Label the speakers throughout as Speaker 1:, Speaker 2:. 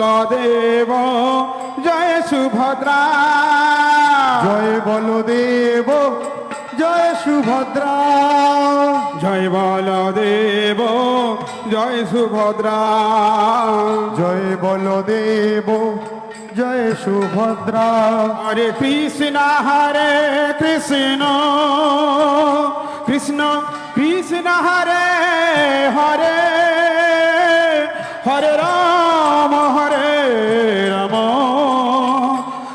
Speaker 1: বলদেব জয় সুভদ্রা।
Speaker 2: জয় বলদেব জয় সুভদ্রা।
Speaker 1: জয় বলদেব জয় সুভদ্রা।
Speaker 2: জয় বলদেব জয় সুভদ্রা।
Speaker 1: হরে কৃষ্ণ হরে কৃষ্ণ। কৃষ্ণ কৃষ্ণ হরে হরে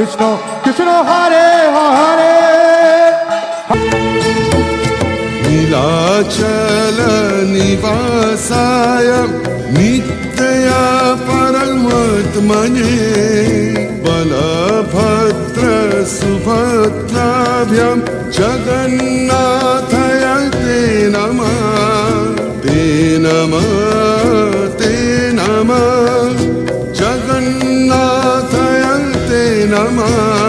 Speaker 2: কৃষ্ণ কৃষ্ণ হরে হরে
Speaker 3: नीलाचलनिवासाय नित्या परमात्मने बलभद्रसुभद्राभ्यां जगन्नाथय ते नमः ते नमः oynama.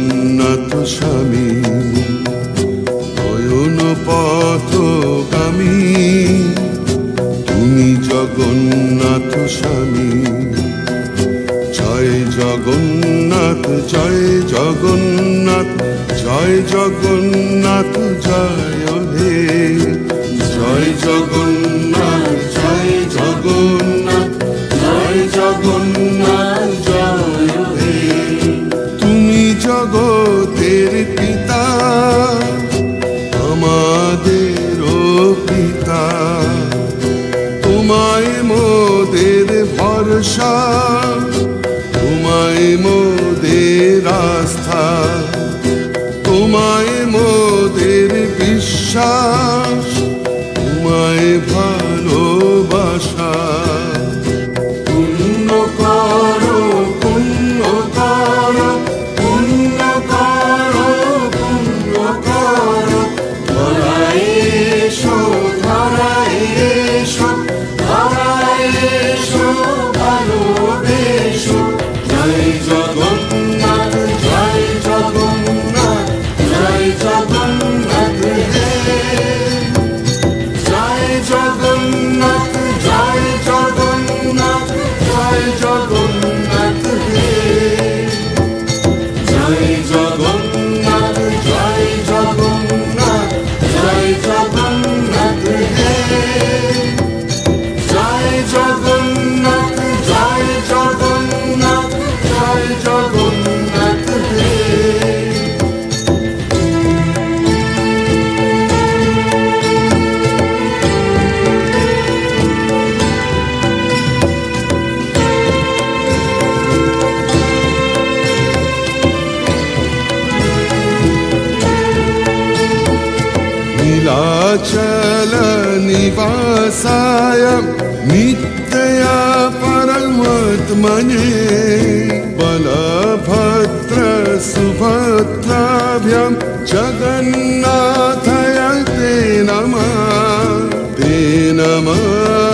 Speaker 3: জগন্নাথ স্বামী, নয়ন পথগামী। তুমি জগন্নাথ স্বামী, জয় জগন্নাথ জয় জগন্নাথ জয় জগন্নাথ, জয় হে জয় জগন্নাথ জয় জগন্নাথ জয় জগন্নাথ। ভরসা তোমায় মোদের আস্থা তোমায় মোদের বিশ্বাস। चलनिपासाय नित्य परमध्म बलभद्र सुभद्राभ्यं जगन्नाथय ते नमः।